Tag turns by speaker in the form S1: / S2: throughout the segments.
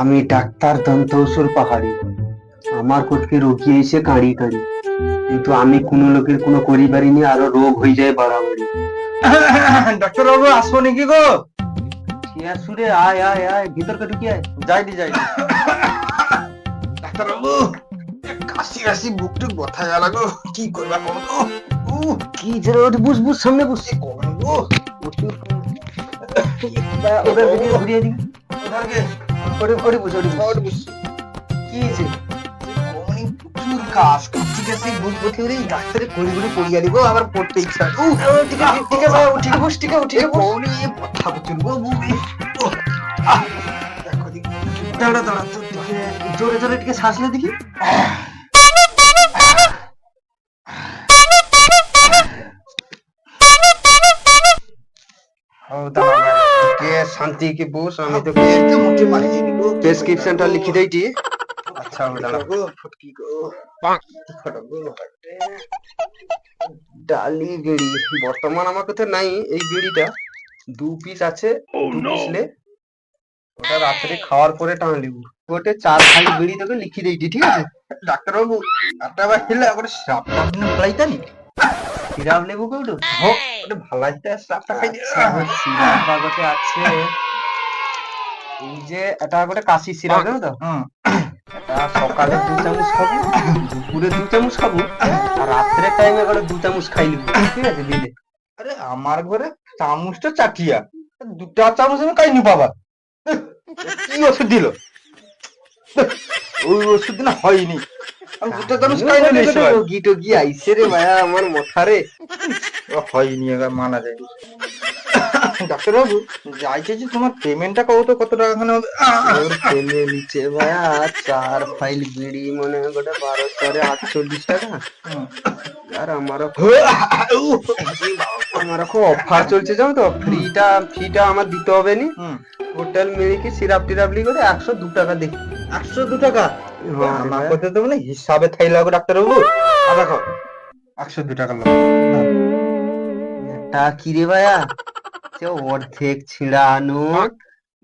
S1: আমি ডাক্তার দন্তৌসুর পাহাড়ি। আমার কোটকে রোগী এসে কাঁড়ি কাঁড়ি। কিন্তু আমি কোনো লোকের কোনো করি পারিনি আরও রোগ হয়ে যায় বাড়াবাড়ি।
S2: ডাক্তার বাবু আসব নাকি গো?
S1: সুরে আয় আয় আয় ভিতরকে ঢুকি আয়।
S2: যাইনি যাইনি। ডাক্তার বাবু কাশি কাশি বুক টুক ব্যথা গেল গো। কি করবা কোন
S1: কি যে ওঠ বুঝ বুঝ সামনে বুঝ
S2: কি করব গো
S1: ওদের ঘুরিয়ে
S2: ওধার গে
S1: ওরে ওরে বুঝ ওরে বুঝ।
S2: ওর বুঝছি।
S1: কি হয়েছে?
S2: প্রচুর কাশ কাশি কাশি বুক ব্যথা হলে ডাক্তারে করি করে পড়িয়া দিব আবার পড়তে ইচ্ছা উহ,
S1: ঠিক আছে ঠিক আছে উঠিকে বস ঠিক আছে
S2: ঠিক
S1: বস
S2: কোনি ব্যথা প্রচুর গো বুকে উহ, আহ, দেখো দেখি। দাঁড়া দাঁড়া
S1: জোরে জোরে টিকে শ্বাস দেখি।
S2: ও দাঁড়া।
S1: কে শান্তি কি বস আমি তোকে
S2: তো মুঠে মারি দিবি গো।
S1: প্রেসক্রিপশনটা লিখে দেইটি আচ্ছা দাঁড়া
S2: গো ফুটকি
S1: ডালি বিড়ি বর্তমান আমার কাছে নাই এই বিড়িটা দু পিস আছে দু পিস লে। ওটা রাত্রে খাওয়ার পরে টানলিব ওটে চার ফাইল বিড়ি তোকে লিখে দেইটি ঠিক আছে?
S2: ডাক্তার বাবু একটা বার খেলে একবার সাপ নি
S1: সিরাপ লেবু কেউটু
S2: হো ওটা ভালাইতে সাপটা খাই
S1: আছে। এই যে এটা কাশি সিরাপ তো? এটা সকালে দু চামচ খাব দুপুরে দু চামচ খাব আর রাত্রের টাইমে করে দু চামচ খাই লিবো ঠিক আছে দিলে।
S2: আরে আমার ঘরে চামচটা চাটিয়া দুটা চামচ আমি খাই নি বাবা। কি ওষুধ দিল? ওই ওষুধ না হয়নি। আমি খাই না
S1: রোগী টোগী আইসে রে ভাইয়া আমার মাথারে।
S2: হয়নি মানা যায়। ডাক্তার বাবু যাইছে যে তোমার পেমেন্টটা কত কত টাকা খানে হবে?
S1: ওর তেলে নিচে ভাইয়া চার ফাইল বিড়ি মনে হয় গোটা বারো চারে আটচল্লিশ টাকা। আর আমারও আমারও খুব অফার চলছে জানো তো? ফ্রিটা ফ্রিটা আমার দিতে হবে নি।
S2: হুম।
S1: হোটেল মিলিকি সিরাপ টিরাপ লি করে একশো দু টাকা দেখি
S2: একশো দু টাকা? আমার কথা তো মানে হিসাবে থাই লাগো ডাক্তার বাবু আর দেখো একশো দু টাকা লাগবে।
S1: টা কি রে ভাইয়া? সে অর্ধেক ছিঁড়া নোট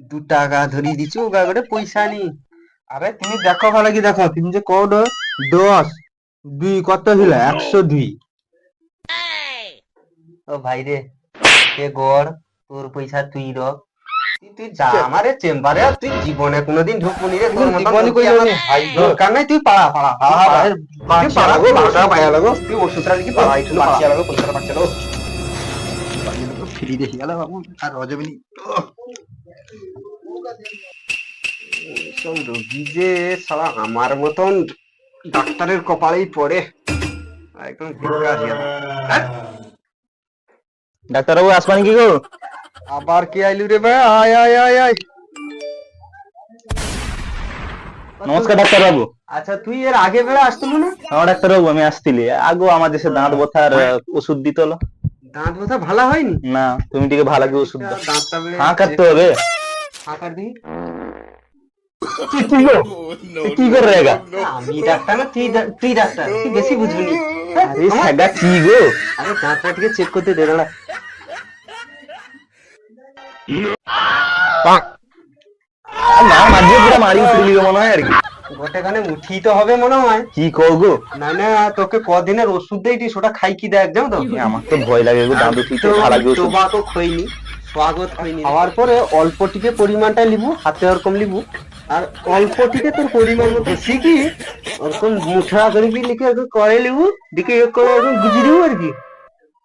S1: দু টাকা ধরি দিচ্ছ ওগা করে পয়সা নি
S2: আরে তুমি দেখো ভালো কি দেখো তুমি যে কোড দশ দুই কত হইল? একশো দুই।
S1: ও ভাই রে কে গড় তোর পয়সা তুই রক তুই- যা আমারে চেম্বারে আর তুই জীবনে কোনোদিন রে তোর
S2: জীবনে কইলো ভাই।
S1: দরকার নাই তুই পাড়া পাড়া।
S2: হ্যাঁ, হ্যাঁ,
S1: পাড়া গো,
S2: পায়া লাগো।
S1: তুই ওষুধটা পাড়া একটু পাড়া।
S2: লাগো, লাগো। দেখি গেল বাবু আর রজবিনী
S1: সব রোগী যে সালা আমার মতন ডাক্তারের কপালেই পড়ে। একদম। হ্যাঁ?
S2: ডাক্তার বাবু আসবানি কি গো?
S1: আবার কে আইলু রে ভাই? আয় আয় আয় আয়।
S2: নমস্কার ডাক্তার বাবু
S1: আচ্ছা তুই এর আগে বেড়ে আসতিলু না
S2: আমার ডাক্তার বাবু আমি আসছিলি। আগো আমার দেশে দাঁত ব্যথার ওষুধ দিত।
S1: দাঁত ব্যথা ভালো হয়নি?
S2: না তুমি টিকে ভালো করে ওষুধ দাও।
S1: দাঁতটা
S2: হ্যাঁ কাটতে হবে।
S1: ফাঁকা দিই
S2: তুই কি কি করে রেগা
S1: আমি ডাক্তার না তুই তুই ডাক্তার তুই বেশি বুঝবি
S2: আরে সাগা কি গো?
S1: আরে দাঁতটা চেক করতে দে দাঁড়া
S2: না মাঝে পুরো মারি উঠলি মনে হয় আর কি।
S1: গোটেখানে উঠি তো হবে মনে হয়।
S2: কি কর গো
S1: না না তোকে কদিনের ওষুধ দেই তুই সেটা খাই কি দেখ জানো তো?
S2: আমার তো ভয় লাগে গো দাঁত উঠি তো লাগে ওষুধ।
S1: টোবাকো খইনি স্বাগত খইনি খাওয়ার পরে অল্প টিকে পরিমাণটা লিবু হাতে ওরকম লিবু আর অল্প টিকে তোর পরিমাণ মতো শিখি ওরকম মুঠা করে কি লিখে করে লিবু দিকে করে ওরকম গুজি দিবু আর কি।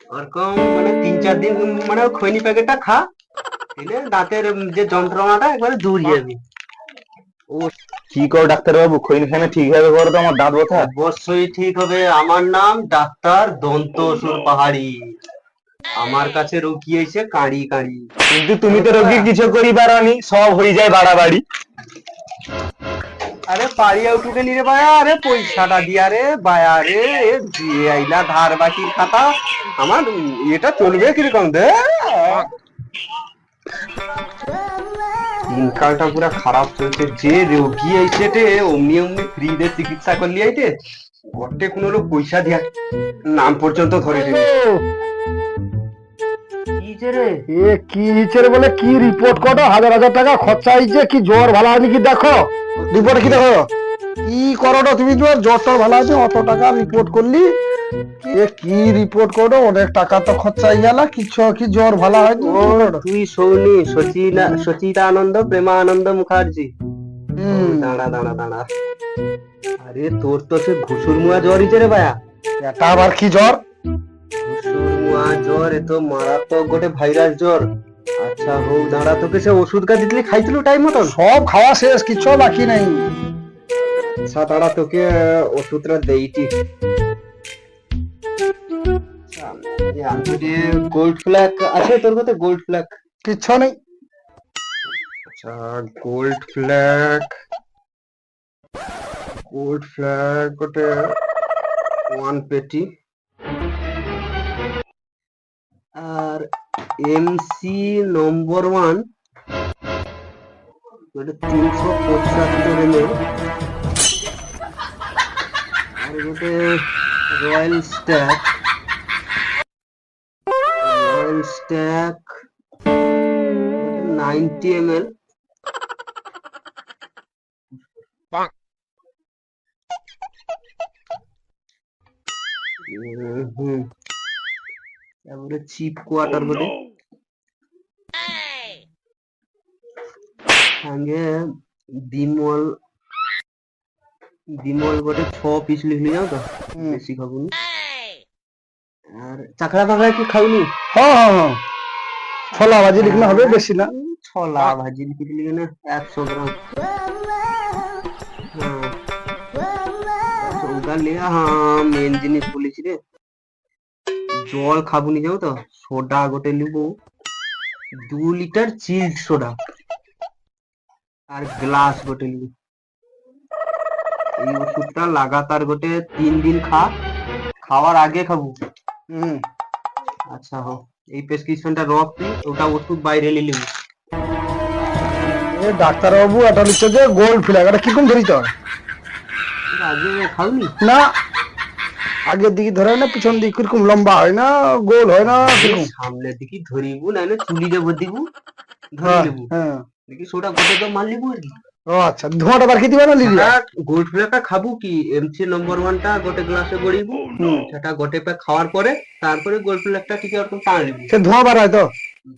S1: ওরকম মানে তিন চার দিন মানে খৈনি প্যাকেটটা খা দাঁতের যে যন্ত্রণাটা একবারে দূর যাবে।
S2: কি কর ডাক্তার বাবু খৈন খানে ঠিক হবে করো তো আমার দাঁত ব্যথা
S1: অবশ্যই ঠিক হবে। আমার নাম ডাক্তার দন্তসুর পাহাড়ি। আমার কাছে রোগী এসে কাঁড়ি কাঁড়ি।
S2: কিন্তু তুমি তো রোগীর কিছু করি পারনি সব হয়ে যায় বাড়াবাড়ি।
S1: আরে পাড়িয়া উঠুকে নিরে বায়া আরে পয়সাটা দিয়া রে বায়া রে দিয়ে আইলা ধার বাকির খাতা। আমার এটা চলবে কীরকম দে? দিনকালটা পুরা খারাপ চলছে। যে রোগী আইছে রে অমনি অমনি ফ্রি তে চিকিৎসা করলি আইতে গটে কোনো লোক পয়সা দিয়া নাম পর্যন্ত ধরে রে?
S3: এ কি হয়েছে রে বলে? কি রিপোর্ট করো হাজার হাজার টাকা খরচা হয়েছে কি জ্বর ভালো হয়নি কি দেখো? রিপোর্ট কি দেখো? কি করোনা? তুমি তোমার জ্বর টর ভালো আছে অত টাকা রিপোর্ট করলি? এ কি রিপোর্ট করো অনেক টাকা তো খরচা গেল কিছু কি জ্বর ভালো
S1: হয় তুই শোনি সচিনা সচিতানন্দ প্রেমানন্দ মুখার্জি। দাঁড়া দাঁড়া দাঁড়া। আরে তোর তো সে ঘুষুর মুয়া জ্বর হয়েছে রে ভাইয়া
S3: এটা আবার কি জ্বর?
S1: ঘুষুর মুয়া জ্বর এ তো মারাত্মক গোটে ভাইরাস জ্বর। আচ্ছা হৌ দাঁড়া তোকে সে ওষুধ কা দিতলি খাইছিল টাইম মতন?
S3: সব খাওয়া শেষ কিছু বাকি নেই।
S1: দাঁড়া তোকে ওষুধটা দেইটি। গোল্ড ফ্ল্যাগ আছে তোর কাছে? গোল্ড ফ্ল্যাগ
S3: কিচ্ছু নেই।
S1: আচ্ছা গোল্ড ফ্ল্যাগ গোল্ড ফ্ল্যাগ গোটে ওয়ান পেটি। আর এমসি নম্বর ওয়ান তিনশো পঁচাত্তর এম আর গোটে royal stag. Royal stag ninety M L. তারপরে চিপ কোয়ার্টার বলে সঙ্গে বিমল বিমল বটে ছ পিস লিখলি জানো তো। বেশি খাবুনি। আর চাকরা ফাকড়া কি খাওনি?
S3: হ্যাঁ হ্যাঁ হ্যাঁ ছোলা ভাজি লিখলে হবে বেশি না।
S1: ছলা ভাজি লিখে দিলি কেন? একশো গ্রাম। হ্যাঁ। ওটা লিয়ে হ্যাঁ মেন জিনিস বলেছি রে। জল খাবুনি যাও তো? সোডা গোটে লিবো দু লিটার চিল্ড সোডা। আর গ্লাস গোটে লিবো এই ওষুধটা লাগাতার গোটে তিন দিন খা খাওয়ার আগে খাব।
S3: হুম।
S1: আচ্ছা হো। এই প্রেসক্রিপশনটা রক তুই ওটা ওষুধ বাইরে নিয়ে নিবি।
S3: এ ডাক্তারবাবু এটা লিখছে যে গোল্ড ফ্ল্যাগ এটা কীরকম ধরিতে হয়
S1: আগে খাওনি?
S3: না। আগের দিকে ধরে না পিছন দিকে কীরকম লম্বা হয় না গোল হয় না কীরকম?
S1: সামনের দিকে ধরিবু নাহলে চুলি দেবো দিবু ধরে
S3: হ্যাঁ
S1: নেবু।
S3: হ্যাঁ।
S1: দেখি সোটা গোটে তো মার লিবু আর কি।
S3: ও আচ্ছা ধোঁয়াটা বার খেতে না লিলি
S1: গোল্ড ফ্লেভারটা খাব কি? এমসি নম্বর ওয়ানটা গোটে গ্লাসে গড়িবু। সেটা গোটে প্যাক খাওয়ার পরে তারপরে গোল্ড ফ্লেভারটা ঠিক ওরকম টান
S3: সে ধোঁয়া বার হয় তো?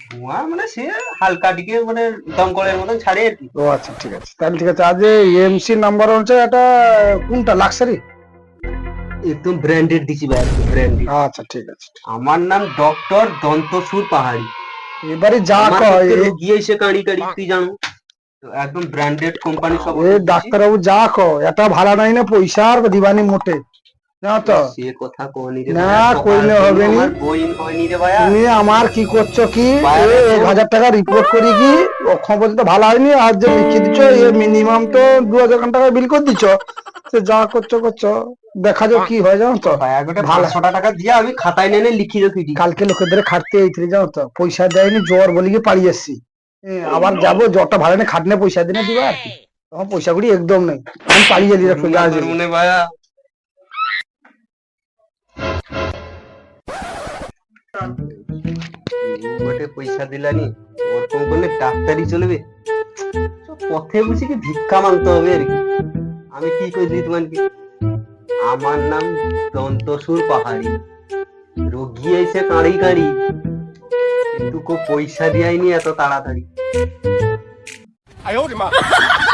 S1: ধোঁয়া মানে সে হালকা দিকে মানে দমকলের মতন ছাড়ে আর কি।
S3: ও আচ্ছা ঠিক আছে। তাহলে ঠিক আছে আজ এমসি নাম্বার হচ্ছে এটা কোনটা লাক্সারি
S1: একদম ব্র্যান্ডেড দিছি ভাই ব্র্যান্ডেড
S3: আচ্ছা ঠিক আছে।
S1: আমার নাম ডক্টর দন্তসুর পাহাড়ি।
S3: এবারে যা কয়
S1: রোগী এসে কাঁড়ি কাঁড়ি তুই জানো। একদম ব্র্যান্ডেড কোম্পানি সব
S3: এ ডাক্তারবাবু যা কো এটা ভালো নাই না পয়সার দিবানি মোটে। জানো তো?
S1: সে কথা কোনি রে
S3: না, কইলে হবে নি।
S1: বইন হয়নি রে ভাইয়া।
S3: তুমি আমার কি করছ কি? এক হাজার টাকা রিপোর্ট করি কি? ওখান পর্যন্ত ভালো হয়নি আর যে লিখে দিচ্ছ এ মিনিমাম তো দু হাজার টাকা বিল করে দিচ্ছ। সে যা করছ করছ। দেখা যাক কি হয় জানো তো?
S1: ভাইয়া গোটে
S3: ভালো।
S1: পাঁচশো টাকা দিয়ে আমি খাতায় নেনে লিখি রাখি
S3: কালকে লোকেদের খাটতে এইଥିଲି জানো তো? পয়সা দেয়নি জ্বর বলি গিয়ে পালিয়ে এসছি। এ, আবার যাব জ্বরটা ভালো নেই খাটনে পয়সা দিনে দিবা আর কি। তখন পয়সা করি একদম নেই। আমি পালিয়ে এলি রে যা যে।
S1: মনে ভাইয়া গোটে পয়সা দিলানি। ওরকম করলে ডাক্তারি চলবে। পথে বুঝি কি ভিক্ষা মানতে হবে আর কি? আমি কি কই দিই তোমাকে আমার নাম দন্তসুর পাহাড়ি। রোগী এসে কাঁড়ি কাঁড়ি। পয়সা পয়সা দিয়াইনি এত তাড়াতাড়ি।